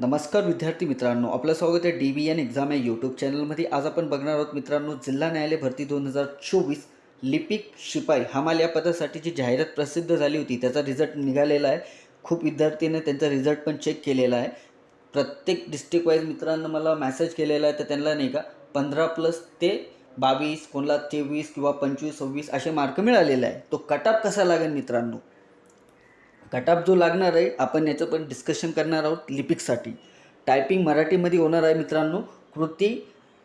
नमस्कार विद्यार्थी मित्रांनो आपलं स्वागत आहे डी बी एन एक्झाम या यूट्यूब चॅनलमध्ये आज आपण बघणार आहोत मित्रांनो जिल्हा न्यायालय भरती दोन हजार चोवीस लिपिक शिपाई हमाल या पदासाठी जी जाहिरात प्रसिद्ध झाली होती त्याचा रिझल्ट निघालेला आहे. खूप विद्यार्थ्यांनी त्यांचा रिझल्ट पण चेक केलेला आहे. प्रत्येक डिस्ट्रिक्ट वाईज मित्रांनो मला मॅसेज केलेला आहे तर त्यांना नाही का पंधरा प्लस ते बावीस कोणाला तेवीस किंवा पंचवीस सव्वीस असे मार्क मिळालेले आहे. तो कटाप कसा लागेल मित्रांनो? कटअप जो लागणार आहे आपण याचं पण डिस्कशन करणार आहोत लिपिकसाठी. टायपिंग मराठीमध्ये होणार आहे मित्रांनो कृती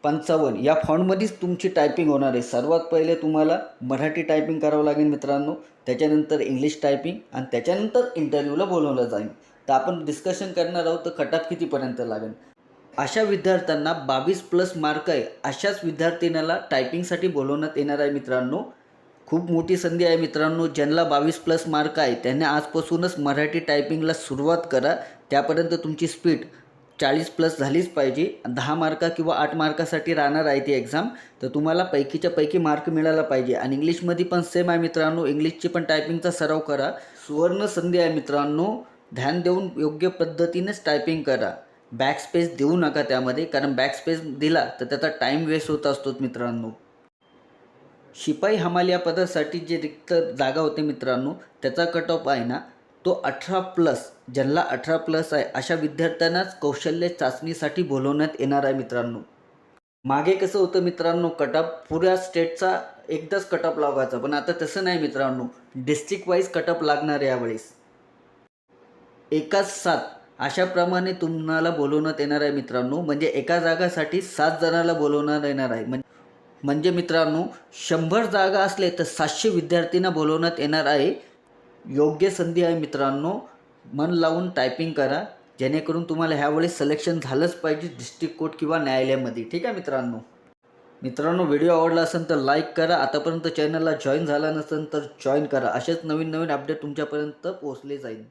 पंचावन्न. या फॉन्टमध्येच तुमची टायपिंग होणार आहे. सर्वात पहिले तुम्हाला मराठी टायपिंग करावं लागेल मित्रांनो त्याच्यानंतर इंग्लिश टायपिंग आणि त्याच्यानंतर इंटरव्ह्यूला बोलवलं जाईल. तर आपण डिस्कशन करणार आहोत तर कटअप कितीपर्यंत लागेल? अशा विद्यार्थ्यांना बावीस प्लस मार्क आहे अशाच विद्यार्थिनीला टायपिंगसाठी बोलवण्यात येणार आहे मित्रांनो. खूप मोठी संधी आहे मित्रांनो ज्यांना बावीस प्लस मार्क आहे त्यांनी आजपासूनच मराठी टायपिंगला सुरुवात करा त्यापर्यंत तुमची स्पीड चाळीस प्लस झालीच पाहिजे. दहा मार्का किंवा आठ मार्कासाठी राहणार आहे ती एक्झाम तर तुम्हाला पैकीच्या पैकी मार्क मिळाला पाहिजे. आणि इंग्लिशमध्ये पण सेम आहे मित्रांनो इंग्लिशची पण टायपिंगचा सराव करा. सुवर्ण संधी आहे मित्रांनो ध्यान देऊन योग्य पद्धतीनेच टायपिंग करा. बॅक स्पेस देऊ नका त्यामध्ये कारण बॅक स्पेस दिला तर त्याचा टाईम वेस्ट होत असतो मित्रांनो. शिपाई हमाल या पदासाठी जे रिक्त जागा होते मित्रांनो त्याचा कट ऑफ आहे ना तो अठरा प्लस ज्यांना अठरा प्लस आहे अशा विद्यार्थ्यांनाच कौशल्य चाचणीसाठी बोलवण्यात येणार आहे मित्रांनो. मागे कसं होतं मित्रांनो कटअप पुऱ्या स्टेटचा एकदाच कटअप लावायचा पण आता तसं नाही मित्रांनो. डिस्ट्रिक्ट वाईज कटअप लागणार आहे यावेळेस. एकाच सात अशाप्रमाणे तुम्हाला बोलवण्यात येणार आहे मित्रांनो म्हणजे एका जागासाठी सात जणाला बोलवण्यात येणार आहे. म्हणजे म्हणजे मित्रांनो शंभर जागा असले तर सातशे विद्यार्थ्यांना बोलवण्यात येणार आहे. योग्य संधी आहे मित्रांनो. मन लावून टायपिंग करा. जेणेकरून तुम्हाला ह्यावेळेस सिलेक्शन झालंच पाहिजे डिस्ट्रिक्ट कोर्ट किंवा न्यायालयामध्ये. ठीक आहे मित्रांनो? मित्रांनो व्हिडिओ आवडला असेल तर लाईक करा. आतापर्यंत चॅनलला जॉईन झाला नसेल तर जॉईन करा. असेच नवीन नवीन अपडेट तुमच्यापर्यंत पोहोचले जाईल.